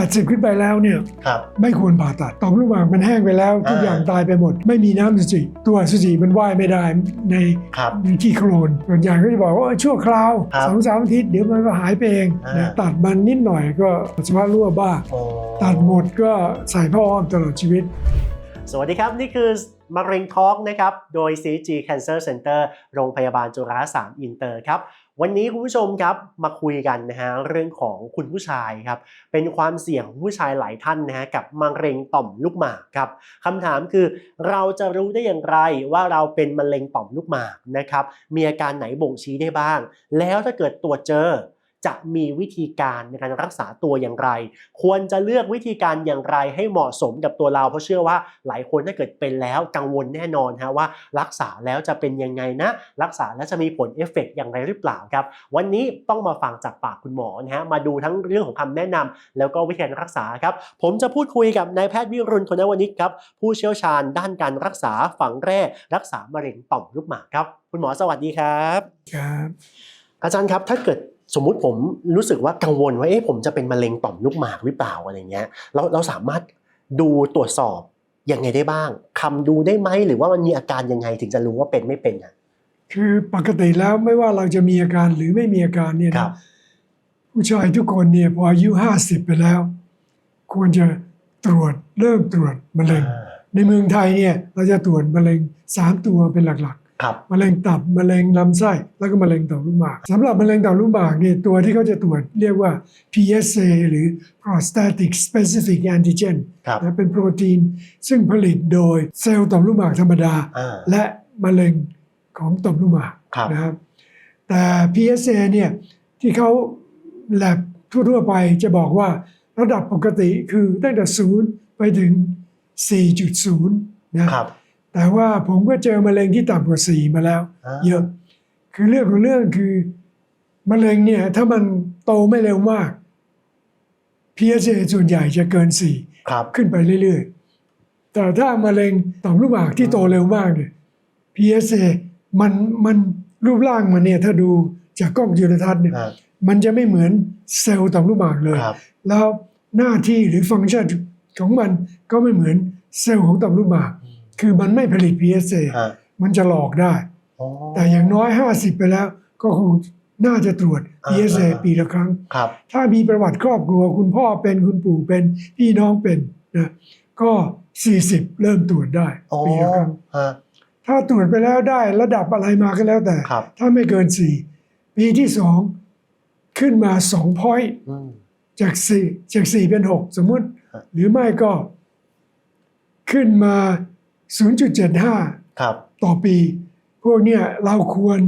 80 ขึ้นไปแล้วเนี่ยครับ ไม่ควรผ่าตัดต่อมลูกหมากมันแห้งไปแล้วทุกอ่าอย่างตายไปหมด ไม่มีน้ำอสุจิตัวอสุจิมันว่ายไม่ได้ในครับ ในขี้โคลนส่วนใหญ่ก็จะบอกว่าชั่วคราวครับสองสามอาทิตย์เดี๋ยวมันก็หายไปเองอ่าน นะตัดมันนิดหน่อยก็ปัสสาวะรั่วบ้างโอ้ตัดหมดก็ใส่ผ้าอ้อมตลอดชีวิต สวัสดีครับ นี่คือมะเร็งทอล์กนะครับ โดย CG Cancer Center โรงพยาบาลจุฬาสามอินเตอร์ครับ วันนี้คุณผู้ชมครับมาคุยกันนะฮะเรื่องของคุณผู้ชายครับเป็นความเสี่ยงของผู้ชายหลายท่านนะฮะกับมะเร็งต่อมลูกหมากครับคำถามคือเราจะรู้ได้อย่างไรว่าเราเป็นมะเร็งต่อมลูกหมากนะครับมีอาการไหนบ่งชี้ได้บ้าง แล้วถ้าเกิดตรวจเจอ จะมีวิธีการในการรักษาตัวอย่างไร ควรจะเลือกวิธีการอย่างไรให้เหมาะสมกับตัวเรา เพราะเชื่อว่าหลายคนถ้าเกิดเป็นแล้วกังวลแน่นอนฮะว่า รักษาแล้วจะเป็นยังไงนะ รักษาแล้วจะมีผลเอฟเฟกต์อย่างไรหรือเปล่าครับ วันนี้ต้องมาฟังจากปากคุณหมอนะฮะมาดูทั้งเรื่องของคำแนะนำแล้วก็วิธีการรักษาครับผมจะพูดคุยกับนายแพทย์วิรุณคนวนิกครับผู้เชี่ยวชาญด้านการรักษาฝังแร่รักษามะเร็งต่อมลูกหมากครับ คุณหมอสวัสดีครับ ครับ อาจารย์ครับถ้าเกิด สมมุติผมรู้สึกว่ากังวลว่าเอ๊ะผมจะเป็นมะเร็งต่อมลูกหมากหรือเปล่าอะไรเงี้ยเราเราสามารถดูตรวจสอบยังไงได้บ้างคำดูได้ไหมหรือว่ามันมีอาการยังไงถึงจะรู้ว่าเป็นไม่เป็นอะคือปกติแล้วไม่ว่าเราจะมีอาการหรือไม่มีอาการเนี่ยครันะบผู้ชายทุกคนเนี่ยพออายุ50ไปแล้ว ควรจะตรวจเริ่มตรวจมะเร็งอ่าในเมืองไทยเนี่ยเราจะตรวจมะเร็ง3ตัวเป็นหลัก ครับๆมะเร็งตับมะเร็งลำไส้แล้วก็มะเร็งต่อมลูกหมากสำหรับมะเร็งต่อมลูกหมากเนี่ยตัวที่เขาจะตรวจเรียกว่า PSA หรือ prostatic specific antigen ครับนะเป็นโปรตีนซึ่งผลิตโดยเซลล์ต่อมลูกหมากธรรมดาอ่าและมะเร็งของต่อมลูกหมากครับนะครับแต่ PSA เนี่ยที่เขาแลบทั่วๆไปจะบอกว่าระดับปกติคือตั้งแต่ศูนย์ไปถึง 4.0 นะครับ แต่ว่าผมก็เจอมะเร็งที่ต่ำกว่า4มาแล้วอ่าเยอะ คือเรื่องของเรื่องคือมะเร็งเนี่ย ถ้ามันโตไม่เร็วมาก PSA ส่วนใหญ่จะเกิน4ครับขึ้นไปเรื่อยๆ แต่ถ้ามะเร็งต่อมลูกหมากที่โตเร็วมากเนี่ย PSA มันมันรูปร่างมันเนี่ยถ้าดูจากกล้องจุลทรรศน์เนี่ยอ่ามันจะไม่เหมือนเซลล์ต่อมลูกหมากเลยครับแล้วหน้าที่หรือฟังก์ชันของมันก็ไม่เหมือนเซลล์ของต่อมลูกหมาก คือมันไม่ผลิต PSA อ่ามันจะหลอกได้ อ๋อ แต่อย่างน้อย 50 ไปแล้ว ก็คงน่าจะตรวจ อ่า PSA อ่าปีละครั้ง ครับ ถ้ามีประวัติครอบครัว คุณพ่อเป็นคุณปู่เป็นพี่น้องเป็นนะก็ 40 เริ่มตรวจได้อ๋อปีละครั้ง ฮะ ถ้าตรวจไปแล้วได้ระดับอะไรมาก็แล้วแต่ ครับ ถ้าไม่เกิน 4 ปีที่ 2 ขึ้นมา2 point อืม จาก4จาก4เป็น6สมมุติ ฮะ หรือไม่ก็ ขึ้นมา 0.75 ครับ ต่อปี พวกเนี้ยเราควร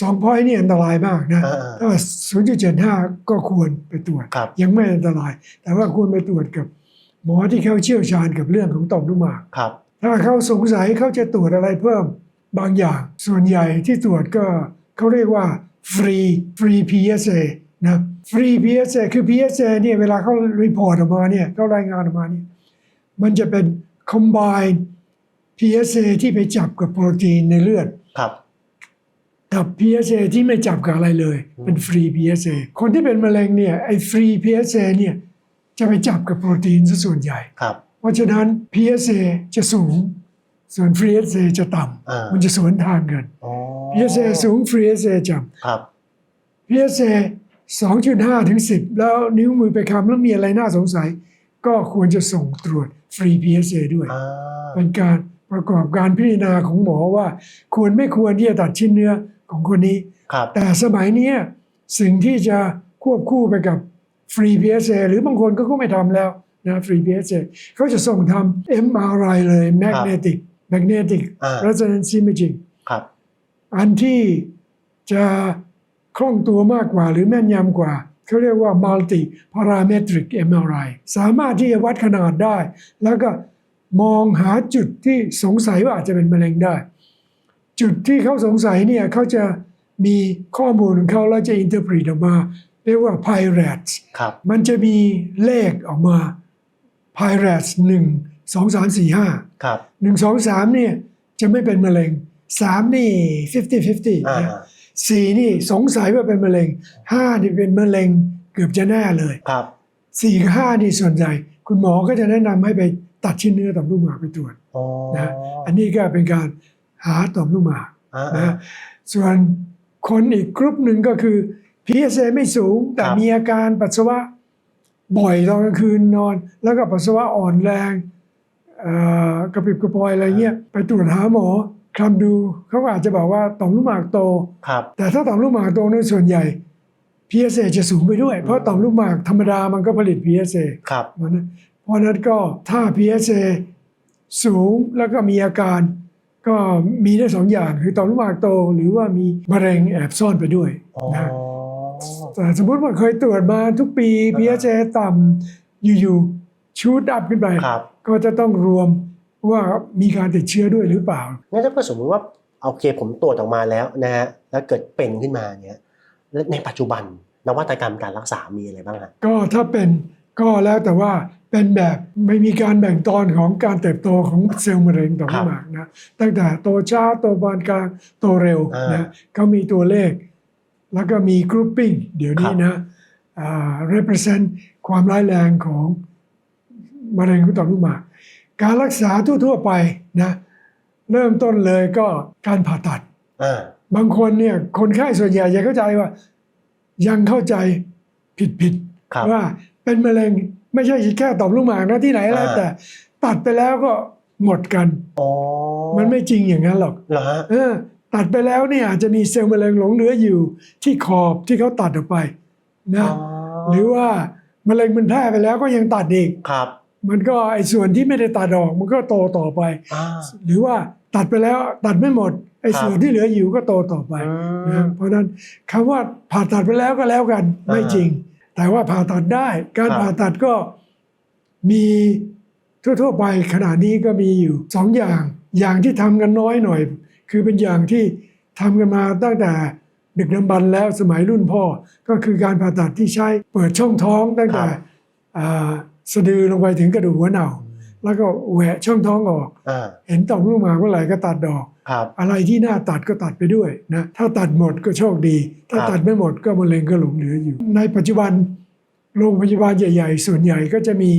สองพอยเนี่ยอันตรายมากนะอ่าถ้า0.75ก็ควรไปตรวจครับยังไม่อันตราย แต่ว่าควรไปตรวจกับ หมอที่เขาเชี่ยวชาญกับเรื่องของต่อมลูกหมากครับถ้าเขาสงสัยเขาจะตรวจอะไรเพิ่มบางอย่าง ส่วนใหญ่ที่ตรวจก็เขาเรียกว่าฟรีฟรี PSA นะฟรี PSA คือ PSA เนี่ยเวลาเขารีพอร์ตออกมาเนี่ยเขารายงานออกมาเนี่ยมันจะเป็น combine PSA ที่ไปจับกับโปรตีนในเลือด ครับ กับ PSA ที่ไม่จับกับอะไรเลย เป็นฟรี PSA คนที่เป็นมะเร็งเนี่ยไอ้ฟรี PSA เนี่ยจะไปจับกับโปรตีนซะส่วนใหญ่ ครับ เพราะฉะนั้น PSA จะสูง ส่วน Free SA จะต่อ่าำ มันจะสวนทางกัน อ๋อ PSA สูง Free SA จครับำ PSA 2.5 ถึง 10 แล้วนิ้วมือไปคำแล้วมีอะไรน่าสงสัย ก็ควรจะส่งตรวจ Free PSA ด้วย อ่า เป็นการ ประกอบการพิจารณาของหมอว่า ควรไม่ควรที่จะตัดชิ้นเนื้อของคนนี้ ครับ แต่สมัยเนี้ยสิ่งที่จะควบคู่ไปกับ Free PSA หรือบางคนก็ก็ไม่ทำแล้วนะ Free PSA เขาจะส่งทำ MRI เลย Magnetic Magnetic อ่า Resonance Imaging ครับ อันที่จะคล่องตัวมากกว่าหรือแม่นยำกว่า เขาเรียกว่า Multi Parametric MRI สามารถที่จะวัดขนาดได้ แล้วก็ มองหาจุดที่สงสัยว่าอาจจะเป็นมะเร็งได้ จุดที่เขาสงสัยเนี่ยเขาจะมีข้อมูลของเขาแล้วจะอินเทอร์ปริตออกมา เรียกว่า PIRATS ครับมันจะมีเลขออกมา PIRATS หนึ่งสองสามสี่ห้าครับหนึ่งสองสามเนี่ยจะไม่เป็นมะเร็งสามนี่ fifty fifty อ่าสี่นี่สงสัยว่าเป็นมะเร็งห้านี่เป็นมะเร็งเกือบจะแน่เลยครับสี่กับห้านี่ส่วนใหญ่ คุณหมอก็จะแนะนำให้ไป ตัดชิ้นเนื้อต่อมลูกหมากไปตรวจอ๋อนะอันนี้ก็เป็นการหาต่อมลูกหมากอ่านะฮะส่วนคนอีกกรุ๊ปหนึ่งก็คือ PSA ไม่สูงแต่มีอาการปัสสาวะบ่อยตอนกลางคืนนอน แล้วก็ปัสสาวะอ่อนแรงเอ่อกระปิบกระปอยอะไรเงี้ยไปตรวจหาหมอคลำดูเขาก็อาจจะบอกว่าต่อมลูกหมากโตครับแต่ถ้าต่อมลูกหมากโตในส่วนใหญ่ PSA จะสูงไปด้วย เพราะต่อมลูกหมากธรรมดามันก็ผลิต PSA ครับ เพราะฉะนั้นเพราะฉะนั้นก็ถ้า PSA สูงแล้วก็มีอาการ ก็มีได้สองอย่างคือต่อมลูกหมากโตหรือว่ามีมะเร็งแอบซ่อนไปด้วยอ๋อนะแต่สมมติว่าเคยตรวจมาทุกปี PSA ต่ำอยู่ๆชูดอัพขึ้นไปครับก็จะต้องรวมว่ามีการติดเชื้อด้วยหรือเปล่างั้นถ้าเกิดสมมติว่าโอเคผมตรวจออกมาแล้วนะฮะแล้วเกิดเป็นขึ้นมาเนี่ยแล้วในปัจจุบันนวัตกรรมการรักษามีอะไรบ้างฮะก็ถ้าเป็นก็แล้วแต่ว่า เป็นแบบไม่มีการแบ่งตอนของการเติบโตของเซลล์มะเร็งต่อมลูกหมากนะตั้งแต่โตช้าโตปานกลางโตเร็วนะเขามีตัวเลข แล้วก็มีกรุ๊ปปิ้งเดี๋ยวนี้นะอ่า represent ความร้ายแรงของมะเร็งของต่อมลูกหมากการรักษาทั่วๆไปนะเริ่มต้นเลยก็การผ่าตัดอ่าบางคนเนี่ยคนไข้ส่วนใหญ่ยังเข้าใจว่า ยังเข้าใจผิดผิดๆครับว่าเป็นมะเร็ง ไม่ใช่แค่ต่อมลูกหมากนะที่ไหนแล้วอ่าแต่ตัดไปแล้วก็หมดกันอ๋อมันไม่จริงอย่างนั้นหรอกเหรอฮะเออตัดไปแล้วเนี่ยอาจจะมีเซลล์มะเร็งหลงเหลืออยู่ ที่ขอบที่เขาตัดออกไปนะอ๋อหรือว่ามะเร็งมันแพร่ไปแล้วก็ยังตัดอีกครับ มันก็ไอ้ส่วนที่ไม่ได้ตัดออกมันก็โตต่อไปอ่าหรือว่าตัดไปแล้วตัดไม่หมดไอ้ครับส่วนที่เหลืออยู่ก็โตต่อไปอืนะมเพราะฉะนั้นคำว่าผ่าตัดไปแล้วก็แล้วกันไม่อ่าจริง แต่ว่าผ่าตัดได้ การครับผ่าตัดก็มีทั่วๆไปขณะนี้ก็มีอยู่สองอย่าง อย่างที่ทำกันน้อยหน่อย คือเป็นอย่างที่ทำกันมาตั้งแต่ดึกดำบรรพ์แล้วสมัยรุ่นพ่อ ก็คือการผ่าตัดที่ใช้เปิดช่องท้องตั้งแต่ครับอ่าสะดือลงไปถึงกระดูกหัวเหน่า แล้วก็แหวะช่องท้องออก อ่า เห็นต่อมลูกหมากเมื่อไหร่ก็ตัดดอก ครับ อะไรที่น่าตัดก็ตัดไปด้วยนะถ้าตัดหมดก็โชคดี ถ้าครับ ตัดไม่หมดก็มะเร็งก็หลงเหลืออยู่ ในปัจจุบันโรงพยาบาลใหญ่ ๆ ส่วนใหญ่ก็จะมี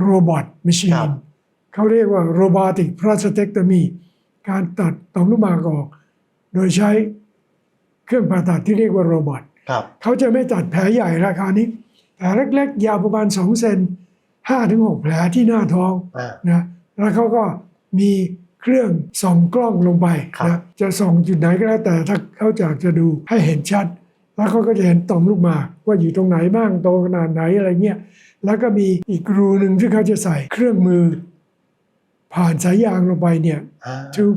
โรบอทมชครันบเขาเรียกว่าโรบอติกพ r o สเต c ต o มีการตัดต่อมลูกหมากออก โดยใช้เครื่องผ่าตัดที่เรียกว่าโรบอท ครับ เขาจะไม่ตัดแผลใหญ่ราคานี้แผลเล็กๆ ยาวประมาณ 2 เซน 5ถึง6แผลที่หน้าท้องอ่า นะแล้วเขาก็มีเครื่องส่องกล้องลงไปครับ นะจะส่องจุดไหนก็แล้วแต่ถ้าเขาอยากจะดูให้เห็นชัด แล้วเขาก็จะเห็นต่อมลูกหมากว่าอยู่ตรงไหนบ้างโตขนาดไหนอะไรเงี้ยแล้วก็มีอีกรูหนึ่งที่เขาจะใส่เครื่องมือ ผ่านสายยางลงไปเนี่ยอ่าทูบ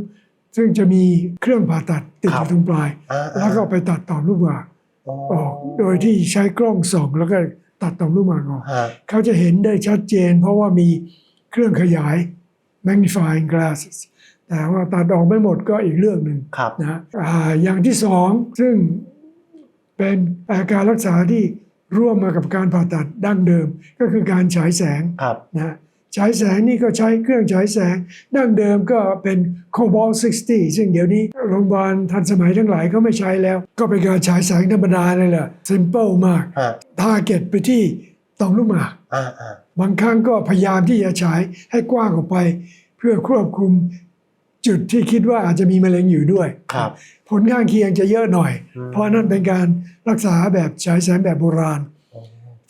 ซึ่งจะมีเครื่องผ่าตัดติดอครับ ยู่ตรงปลาย อ่าแล้วก็ไปตัดต่อมลูกหมากอ๋อออกโดยที่ใช้กล้องส่องแล้วก็ ตัดต่อมลูกหมากออกฮะเขาจะเห็นได้ชัดเจน เพราะว่ามีเครื่องขยาย magnifying glasses แต่ว่าตัดออกไม่หมดก็อีกเรื่องหนึ่งครับนะอ่าอย่างที่สองซึ่งเป็นอาการรักษาที่ร่วมมากับการผ่าตัดดั้งเดิม ก็คือการฉายแสงครับนะ ฉายแสงนี่ก็ใช้เครื่องฉายแสงดั้งเดิมก็เป็น Cobalt 60 ซึ่งเดี๋ยวนี้โรงพยาบาลทันสมัยทั้งหลายก็ไม่ใช้แล้ว ก็เป็นการฉายแสงธรรมดาเลยแหละ simple มากฮะทาร์เก็ตไปที่ต่อมลูกหมากอ่าอ่าบางครั้งก็พยายามที่จะฉายให้กว้างออกไป เพื่อควบคุมจุดที่คิดว่าอาจจะมีมะเร็งอยู่ด้วยครับผลข้างเคียงจะเยอะหน่อยอืมเพราะนั่นเป็นการรักษาแบบฉายแสงแบบโบราณอ๋อ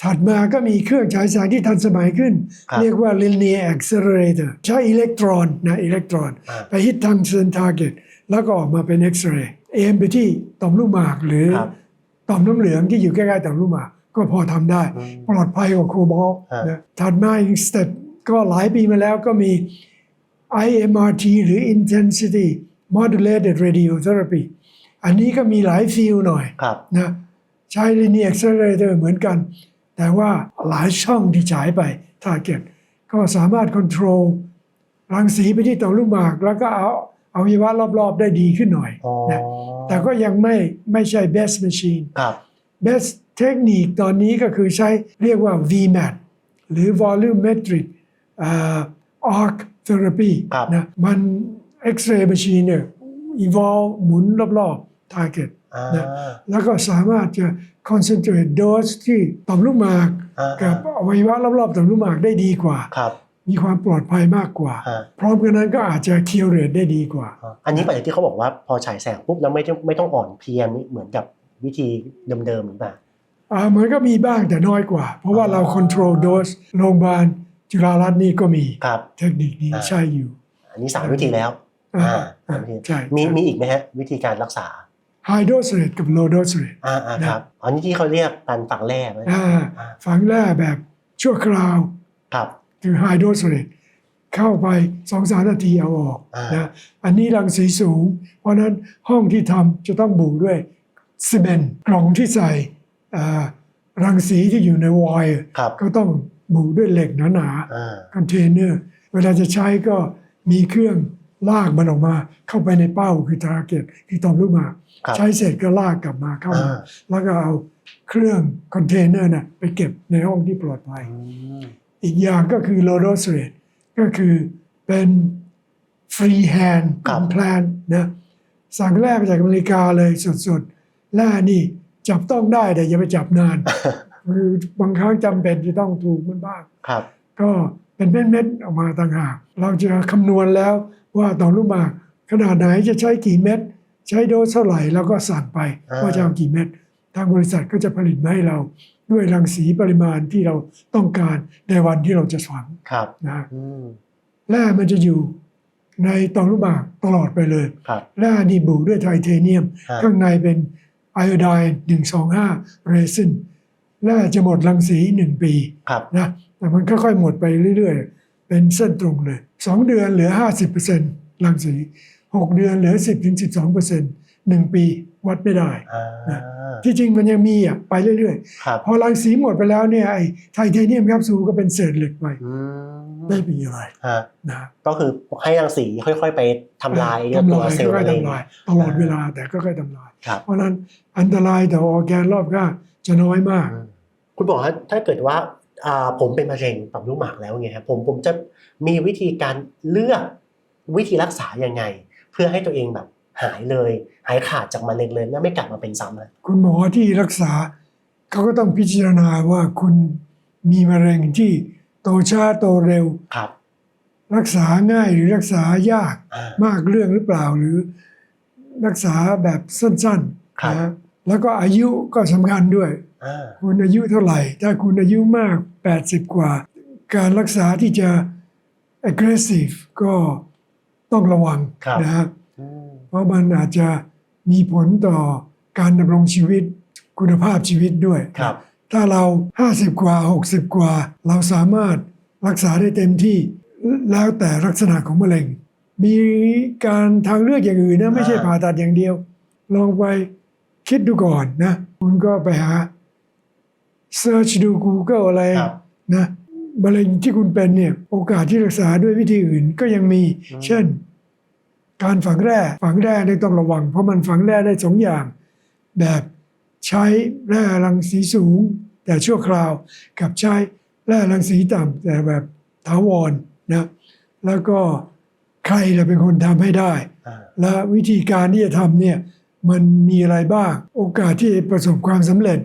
ถัดมาก็มีเครื่องฉายแสงที่ทันสมัยขึ้นครับเรียกว่า linear accelerator ใช้อิเล็กตรอนนะอิเล็กตรอนอ่าไปฮิตทางเซนทาร์เก็ตแล้วก็ออกมาเป็นเอ็กซเรย์เอมไปที่ต่อมลูกหมากหรือครับต่อมน้ำเหลืองที่อยู่ใกล้ๆต่อมลูกหมากก็พอทำได้อืมปลอดภัยกว่าโคบอลต์ฮะนะถัดมาอีกสเต็ปก็หลายปีมาแล้วก็มี IMRT หรือ Intensity Modulated Radiotherapy อันนี้ก็มีหลายฟิลหน่อยครับนะใช้ linear accelerator เหมือนกัน แต่ว่าหลายช่องที่ฉายไป target ก็สามารถ control รังสีไปที่ต่อมลูกหมาก แล้วก็เอาเอาอวัยวะรอบๆได้ดีขึ้นหน่อยอ๋อนะแต่ก็ยังไม่ไม่ใช่ best machine ครับ best เทคนิคตอนนี้ก็คือใช้เรียกว่า VMAT หรือ volumetric อ่า arc therapy ครับนะมัน X-ray machine เนี่ย evolve หมุนรอบๆ target อ่า นะแล้วก็สามารถจะ concentrate dose ที่ต่อมลูกหมากอ่ากับอวัยวะรอบๆต่อมลูกหมากได้ดีกว่าครับมีความปลอดภัยมากกว่าฮะพร้อมกันนั้นก็อาจจะเคียวเรทได้ดีกว่า อันนี้ประเด็นที่เขาบอกว่าพอฉายแสงปุ๊บแล้วไม่ต้องไม่ต้องอ่อนเพลียเหมือนกับวิธีเดิมๆหรือเปล่าอ่าเหมือนก็มีบ้างแต่น้อยกว่า เพราะว่าอ๋อเราคอนโทรลโดสโรงพยาบาลจุฬารัตน์นี่ก็มีครับเทคนิคนี้อ่าใช่อยู่ อันนี้สามวิธีแล้วอ่าอ่าอ่าสามวิธีใช่มีมีอีกไหมฮะวิธีการรักษา ไฮโดสเรทกับโลโดสเรทอ่าอ่าครับอันนี้ที่เขาเรียกการฝังแร่ไหมอ่าอ่าฝังแร่แบบชั่วคราวครับคือไฮโดสเรทเข้าไปสองสามนาทีเอาออกอ่านนะอันนี้รังสีสูง เพราะฉะนั้นห้องที่ทำจะต้องบุด้วยซีเมนต์กล่องที่ใส่อ่ารังสีที่อยู่ในวอยล์ครับก็ต้องบุด้วยเหล็กหนาอ่าๆคอนเทนเนอร์ เวลาจะใช้ก็มีเครื่อง ลากมันออกมาเข้าไปในเป้าคือทาร์เก็ตคือตอมลูกหมากครับใช้เสร็จก็ลากกลับมาเข้ามาอ่าแล้วก็เอาเครื่องคอนเทนเนอร์น่ะไปเก็บในห้องที่ปลอดภัยอืมอีกอย่างก็คือโลโดสเรตก็คือเป็นฟรีแฮนด์ครับแพลนนะสั่งแร่มาจากอเมริกาเลยสดๆแร่นี่จับต้องได้แต่อย่าไปจับนานคือบางครั้งจำเป็นจะต้องถูกมันบ้างครับก็เป็นเม็ดๆออกมาต่างหาก เราจะคำนวณแล้ว ว่าต่อลูกหมากขนาดไหนจะใช้กี่เม็ดใช้โดสเท่าไหร่เราก็สั่งไปอ่าว่าจะเอากี่เม็ดทางบริษัทก็จะผลิตมาให้เราด้วยรังสีปริมาณที่เราต้องการในวันที่เราจะฝังครับนะอืมแร่มันจะอยู่ในต่อมลูกหมากตลอดไปเลยครับแร่นี่บุด้วยไทเทเนียมฮะข้างในเป็นไอโอไดน์125เรซินแร่จะหมดรังสี1ปีครับนะแต่มันค่อยๆหมดไปเรื่อยๆ เป็นเส้นตรงเลย2เดือนเหลือ 50%รังสี6เดือนเหลือ 10-12% 1ปีวัดไม่ได้อ่านะที่จริงมันยังมีอะไปเรื่อยครับๆพอรังสีหมดไปแล้วเนี่ยไอ้ไทเทเนียมแคปซูลก็เป็นเศษเหล็กไปอืมไม่มีอะไรฮะนะก็คือให้รังสีค่อยๆไปทำลายทำตัวลายเซลล์ค่อยนั่นๆเองทำลายตลอดเวลาแต่ก็ค่อยๆทำลายครับเพราะฉะนั้นอันตรายต่อออร์แกนรอบข้างจะน้อยมากอืมคุณบอกว่าถ้าเกิดว่าอ่า ผมเป็นมะเร็งต่อมลูกหมากแล้วไงครับผมผมจะมีวิธีการเลือกวิธีรักษายังไง เพื่อให้ตัวเองแบบหายเลย หายขาดจากมะเร็งเลยและไม่กลับมาเป็นซ้ำอะคุณหมอที่รักษาเขาก็ต้องพิจารณาว่าคุณมีมะเร็งที่โตช้าโตเร็วครับ รักษาง่ายหรือรักษายากอ่ามากเรื่องหรือเปล่าหรือ รักษาแบบสั้นครับๆนะแล้วก็อายุก็สำคัญด้วยอ่าคุณอายุเท่าไหร่ ถ้าคุณอายุมาก 80 กว่า การรักษาที่จะ aggressive ก็ต้องระวังครับนะฮะอืมเพราะมันอาจจะมีผลต่อการดำรงชีวิตคุณภาพชีวิตด้วยครับถ้าเรา 50 กว่า 60 กว่า เราสามารถรักษาได้เต็มที่แล้วแต่ลักษณะของมะเร็ง มีการทางเลือกอย่างอื่นนะไม่ใช่อ่าผ่าตัดอย่างเดียว ลองไปคิดดูก่อนนะ คุณก็ไปหา Search ดู Google อะไรครับนะมะเร็งที่คุณเป็นเนี่ยโอกาสที่รักษาด้วยวิธีอื่นก็ยังมี อืม เช่น การฝังแร่ฝังแร่เนี่ยต้องระวัง เพราะมันฝังแร่ได้สองอย่าง แบบใช้แร่รังสีสูง แต่ชั่วคราว กับใช้แร่รังสีต่ำแต่แบบถาวรนะแล้วก็ใครจะเป็นคนทำให้ได้ อ่าและวิธีการที่จะทำเนี่ยมันมีอะไรบ้าง โอกาสที่จะประสบความสำเร็จ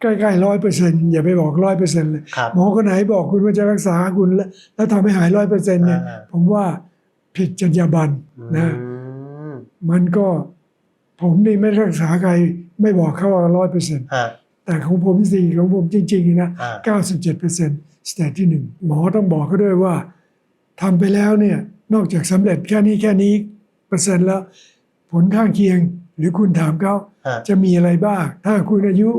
ใกล้ๆร้อยเปอร์เซ็นต์อย่าไปบอกร้อยเปอร์เซ็นต์เลยครับ หมอคนไหนบอกคุณว่าจะรักษาคุณแล้วแล้วทำให้หายร้อยเปอร์เซ็นต์เนี่ยอ่า ผมว่าผิดจรรยาบรรณนะ อืมมันก็ผมนี่ไม่รักษาใครไม่บอกเขาว่าร้อยเปอร์เซ็นต์ฮะแต่ของผมสี่ของผมจริงๆนะ อ่าเก้าสิบเจ็ดเปอร์เซ็นต์สเตจที่หนึ่งหมอต้องบอกเขาด้วยว่าทำไปแล้วเนี่ย นอกจากสำเร็จแค่นี้แค่นี้เปอร์เซ็นต์แล้ว ผลข้างเคียงหรือคุณถามเขาฮะจะมีอะไรบ้าง ถ้าคุณอายุ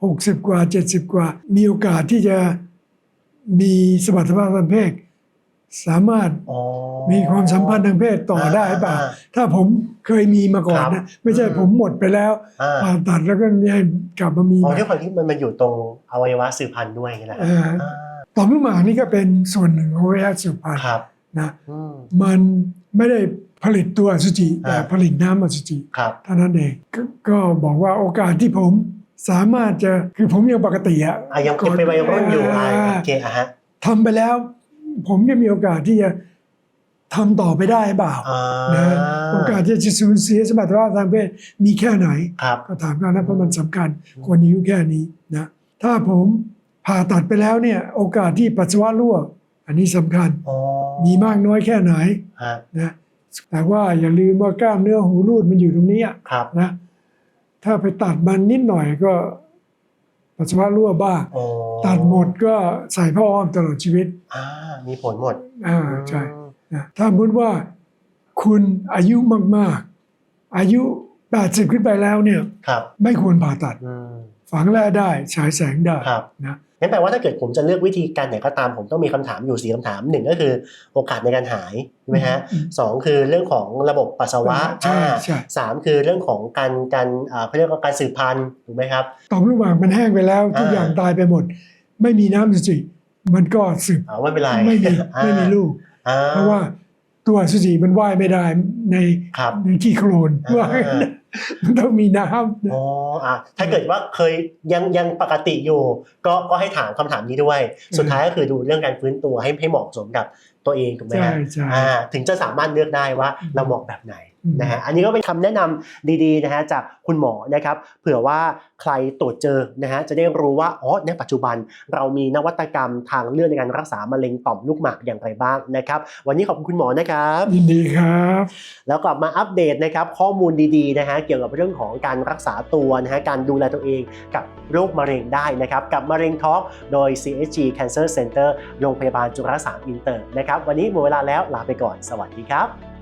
60 กว่า 70 กว่า มีโอกาสที่จะมีสมรรถภาพทางเพศสามารถอ๋อมีความสัมพันธ์ทางเพศต่อได้เปล่าอ่าถ้าผมเคยมีมาก่อนครันะบไม่ใช่อืมผมหมดไปแล้วอ่าผ่าตัดแล้วก็เนี่ยกลับมามีอ๋อใหม่ด้วยความที่มันมาอยู่ตรงอวัยวะสืบพันธุ์ด้วยอย่างนี้แหละเอ่ออ่าต่อมลูกหมากนี่ก็เป็นส่วนหนึ่งของอวัยวะสืบพันธุ์ครับนะอืมมันไม่ได้ผลิตตัวอสุจิแต่อ่าผลิตน้ำอสุจิครับเท่านั้นเองกก็บอกว่าโอกาสที่ผม สามารถจะคือผมยังปกติอะอะยังเป็นวัยรุ่นอยู่อ่าอ่าโอเคอะฮะทำไปแล้ว ผมยังมีโอกาสที่จะทำต่อไปได้เปล่าอ่านะโอกาสที่จะสูญเสียสมรรถภาพทางเพศมีแค่ไหน ครับ ก็ถามกันนะเพราะมันสำคัญคนอายุแค่นี้นะ ถ้าผมผ่าตัดไปแล้วเนี่ย โอกาสที่ปัสสาวะรั่ว อันนี้สำคัญอ๋อมีมากน้อยแค่ไหนฮะนะแต่ว่าอย่าลืมว่า กล้ามเนื้อหูรูดมันอยู่ตรงนี้อะครับ นะ ถ้าไปตัดมันนิดหน่อยก็ปัสสาวะรั่วบ้างอ๋อตัดหมดก็ใส่ผ้าอ้อมตลอดชีวิตอ่ามีผลหมดอ่าใช่อืมนะถ้าสมมติว่าคุณอายุมากๆ อายุ 80 ขึ้นไปแล้วเนี่ย ครับไม่ควรผ่าตัดอืมฝังแร่ได้ฉายแสงได้ครับ นะ งั้นแปลว่าถ้าเกิดผมจะเลือกวิธีการไหนก็ตามผมต้องมีคำถามอยู่สี่คำถามหนึ่งก็คือโอกาสในการหายใช่ไหมฮะอืมสองคือเรื่องของระบบปัสสาวะใช่อ่าใช่สามคือเรื่องของการการอ่าเขาเรียกว่าการสืบพันธุ์ถูกไหมครับต่อมลูกหมากมันแห้งไปแล้วทุกอ่าอย่างตายไปหมด ไม่มีน้ำอสุจิมันก็สืบอ่าไม่เป็นไรไม่มีอ่าไม่มีลูกอ่เพราะว่าตัวอสุจิมันว่ายไม่ได้ในครับในขี้โคลนอ่าว่าย มันต้องมีน้ำอ๋ออะถ้าเกิดว่าเคยยังยังปกติอยู่ ก็ก็ให้ถามคำถามนี้ด้วย สุดท้ายก็คือดูเรื่องการฟื้นตัวให้ให้เหมาะสมกับตัวเองถูกไหมใช่ฮะใช่อ่าถึงจะสามารถเลือกได้ว่าอืมเราเหมาะแบบไหนอืม นะฮะอันนี้ก็เป็นคำแนะนำดีๆนะฮะจากคุณหมอนะครับเผื่อว่าใครตรวจเจอนะฮะจะได้รู้ว่าอ๋อในปัจจุบันเรามีนวัตกรรมทางเลือกในการรักษามะเร็งต่อมลูกหมากอย่างไรบ้างนะครับ วันนี้ขอบคุณคุณหมอนะครับยินดีครับ แล้วกลับมาอัปเดตนะครับข้อมูลดีๆนะฮะเกี่ยวกับเรื่องของการรักษาตัวนะฮะการดูแลตัวเองกับโรคมะเร็งได้นะครับกับมะเร็งทอล์กโดย CSG Cancer Center โรงพยาบาลจุฬาลงกรณ์อินเตอร์นะครับวันนี้หมดเวลาแล้วลาไปก่อนสวัสดีครับ